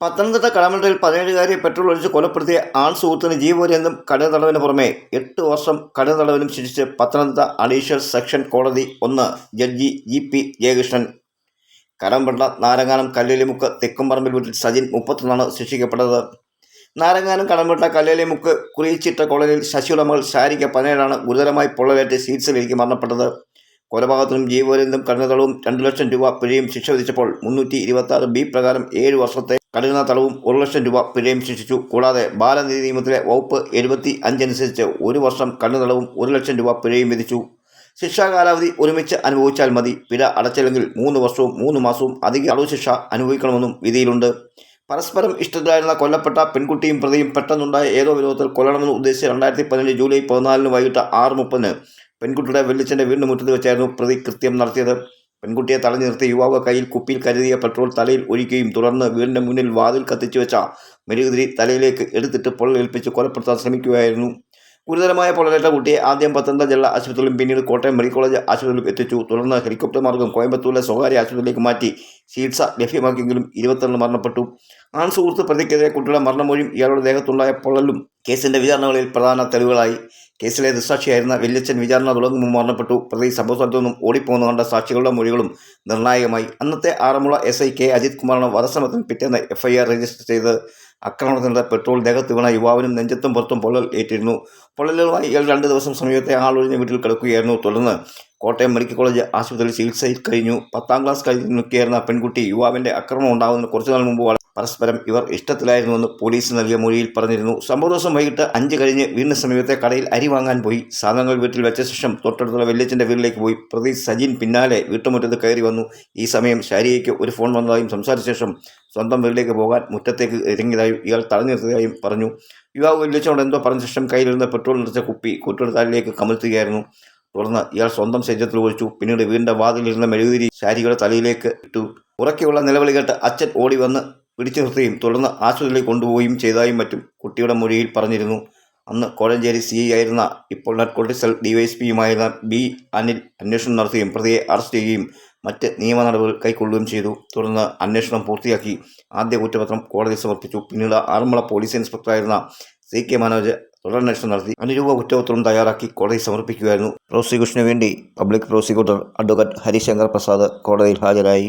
Pathanamthitta കടമണ്ടയിൽ പതിനേഴുകാരിയെ petrol ഒഴിച്ച് കൊലപ്പെടുത്തിയ ആൺ സുഹൃത്തിന് ജീവപര്യന്തം കഠിന തടവിന് പുറമെ എട്ട് വർഷം കഠിന തടവിനും ശിക്ഷിച്ച് പത്തനംതിട്ട അഡീഷണൽ സെക്ഷൻ കോടതി ഒന്ന് judge G P Jayakrishnan. Kadampanda Naranganam Kallelimukku തെക്കുംപറമ്പിൽ വീട്ടിൽ സജിൻ മുപ്പത്തൊന്നാണ് ശിക്ഷിക്കപ്പെട്ടത്. നാരങ്ങാനം കടമ്പട്ട കല്ലേലിമുക്ക് കുറിയിച്ചിട്ട കോളനിയിൽ ശശിയുടെ മകൾ ശാരിക പതിനേഴാണ് ഗുരുതരമായി പൊള്ളലേറ്റ് ചികിത്സയിലേക്ക് മരണപ്പെട്ടത്. കൊലപാതകത്തിനും ജീവപര്യന്തം കഠിനതടവും രണ്ട് ലക്ഷം രൂപ പിഴയും ശിക്ഷ വിധിച്ചപ്പോൾ മുന്നൂറ്റി ഇരുപത്തി ബി പ്രകാരം ഏഴ് വർഷത്തെ കഠിന തടവും ഒരു ലക്ഷം രൂപ പിഴയും ശിക്ഷിച്ചു. കൂടാതെ ബാലനീതി നിയമത്തിലെ വകുപ്പ് എഴുപത്തി അഞ്ചനുസരിച്ച് ഒരു വർഷം കണ്ണു തടവും ഒരു ലക്ഷം രൂപ പിഴയും വിധിച്ചു. ശിക്ഷാ കാലാവധി ഒരുമിച്ച് അനുഭവിച്ചാൽ മതി. പിഴ അടച്ചില്ലെങ്കിൽ മൂന്ന് വർഷവും മൂന്ന് മാസവും അധിക അളവ് ശിക്ഷ അനുഭവിക്കണമെന്നും വിധിയിലുണ്ട്. പരസ്പരം ഇഷ്ടത്തിലായിരുന്ന കൊല്ലപ്പെട്ട പെൺകുട്ടിയും പ്രതിയും പെട്ടെന്നുണ്ടായ ഏതോ വിരോധത്തിൽ കൊല്ലണമെന്ന് ഉദ്ദേശിച്ച് രണ്ടായിരത്തി പതിനേഴ് ജൂലൈ പതിനാലിന് വൈകിട്ട് ആറ് മുപ്പതിന് പെൺകുട്ടിയുടെ വെള്ളിച്ചന്റെ വീണ്ടും മുറ്റത്ത് വെച്ചായിരുന്നു പ്രതി കൃത്യം നടത്തിയത്. പെൺകുട്ടിയെ തടഞ്ഞു നിർത്തി യുവാവ് കയ്യിൽ കുപ്പിയിൽ കരുതിയ പെട്രോൾ തലയിൽ ഒഴിക്കുകയും തുടർന്ന് വീടിന്റെ മുന്നിൽ വാതിൽ കത്തിച്ചു വെച്ച മെഴുകുതിരി തലയിലേക്ക് എടുത്തിട്ട് പൊള്ളലേൽപ്പിച്ച് കൊലപ്പെടുത്താൻ ശ്രമിക്കുകയായിരുന്നു. ഗുരുതരമായ പൊള്ളലേറ്റ കുട്ടിയെ ആദ്യം പത്തനംതിട്ട ജില്ലാ ആശുപത്രിയിലും പിന്നീട് കോട്ടയം മെഡിക്കൽ കോളേജ് ആശുപത്രിയിലും എത്തിച്ചു. തുടർന്ന് ഹെലികോപ്റ്റർ മാർഗം കോയമ്പത്തൂരിലെ സ്വകാര്യ ആശുപത്രിയിലേക്ക് മാറ്റി ചികിത്സ ലഭ്യമാക്കിയെങ്കിലും ഇരുപത്തിരണ്ട് മരണപ്പെട്ടു. ആൺ സുഹൃത്ത് പ്രതിക്കെതിരെ കുട്ടിയുടെ മരണമൊഴിയും ഇയാളുടെ ദേഹത്തുണ്ടായ പൊള്ളലും കേസിന്റെ വിചാരണകളിൽ പ്രധാന തെളിവുകളായി. കേസിലെ ദൃസാക്ഷിയായിരുന്ന വല്യച്ഛൻ വിചാരണ തുടങ്ങും മുമ്പ് മരണപ്പെട്ടു. പ്രതി സംഭവസ്ഥലത്തു നിന്നും ഓടിപ്പോകുന്ന കണ്ട സാക്ഷികളുടെ മൊഴികളും നിർണായകമായി. അന്നത്തെ Aranmula S I K Ajith കുമാറിന് വധശ്രമത്തിന് പിറ്റേന്ന് എഫ്ഐആർ രജിസ്റ്റർ ചെയ്ത് ആക്രമണത്തിനിടെ പെട്രോൾ ദേഹത്ത് വീണ യുവാവിനും നെഞ്ചത്തും പുറത്തും പൊള്ളൽ ഏറ്റിരുന്നു. പൊള്ളലുമായി ഇയാൾ രണ്ട് ദിവസം സമീപത്തെ ആളൊഴിഞ്ഞ വീട്ടിൽ കിടക്കുകയായിരുന്നു. തുടർന്ന് കോട്ടയം മെഡിക്കൽ കോളേജ് ആശുപത്രിയിൽ ചികിത്സയിൽ കഴിഞ്ഞു. പത്താം ക്ലാസ് കഴിഞ്ഞ് നിൽക്കുകയായിരുന്ന പെൺകുട്ടി യുവാവിന്റെ ആക്രമണം ഉണ്ടാകുന്നതിന് കുറച്ചുനാൾ മുമ്പ് പരസ്പരം ഇവർ ഇഷ്ടത്തിലായിരുന്നുവെന്ന് പോലീസ് നൽകിയ മൊഴിയിൽ പറഞ്ഞിരുന്നു. സംഭവ ദിവസം വൈകിട്ട് അഞ്ച് കഴിഞ്ഞ് വീടിന് സമീപത്തെ കടയിൽ അരി വാങ്ങാൻ പോയി. സാധനങ്ങൾ വീട്ടിൽ വെച്ച ശേഷം തൊട്ടടുത്തുള്ള വെല്ലച്ചന്റെ വീട്ടിലേക്ക് പോയി. പ്രതി സജിൻ പിന്നാലെ വീട്ടുമുറ്റത്ത് കയറി വന്നു. ഈ സമയം ശാരികയ്ക്ക് ഒരു ഫോൺ വന്നതായും സംസാരിച്ച ശേഷം സ്വന്തം വീട്ടിലേക്ക് പോകാൻ മുറ്റത്തേക്ക് ഇറങ്ങിയതായും ഇയാൾ തടഞ്ഞു നിർത്തിയതായും പറഞ്ഞു. യുവാവ് വല്യച്ഛനോട് എന്തോ പറഞ്ഞ ശേഷം കയ്യിലിരുന്ന പെട്രോൾ നിറച്ച കുപ്പി കുട്ടിയുടെ കമിഴ്ത്തുകയായിരുന്നു. തുടർന്ന് ഇയാൾ സ്വന്തം ശരീരത്തിൽ ഒഴിച്ചു. പിന്നീട് വീടിന്റെ വാതിലിരുന്ന മെഴുകുതിരി ശാരികയുടെ തലയിലേക്ക് ഇട്ടു. ഉറക്കെയുള്ള നിലവിളി കേട്ട് അച്ഛൻ ഓടി വന്ന് പിടിച്ചു നിർത്തുകയും തുടർന്ന് ആശുപത്രിയിൽ കൊണ്ടുപോവുകയും ചെയ്തതായും മറ്റും കുട്ടിയുടെ മൊഴിയിൽ പറഞ്ഞിരുന്നു. അന്ന് കോഴഞ്ചേരി സി ആയിരുന്ന ഇപ്പോൾ നർക്കോട്ടിക് സെൽ ഡിവൈഎസ്പിയുമായിരുന്ന ബി അനിൽ അന്വേഷണം നടത്തുകയും പ്രതിയെ അറസ്റ്റ് ചെയ്യുകയും മറ്റ് നിയമ നടപടികൾ കൈക്കൊള്ളുകയും ചെയ്തു. തുടർന്ന് അന്വേഷണം പൂർത്തിയാക്കി ആദ്യ കുറ്റപത്രം കോടതി സമർപ്പിച്ചു. പിന്നീട് ആറന്മുള പോലീസ് ഇൻസ്പെക്ടറായിരുന്ന സി കെ മനോജ് തുടരന്വേഷണം നടത്തി അനുരൂപ കുറ്റപത്രം തയ്യാറാക്കി കോടതി സമർപ്പിക്കുകയായിരുന്നു. പ്രോസിക്യൂഷന് വേണ്ടി public prosecutor advocate Harishankar Prasad കോടതിയിൽ ഹാജരായി.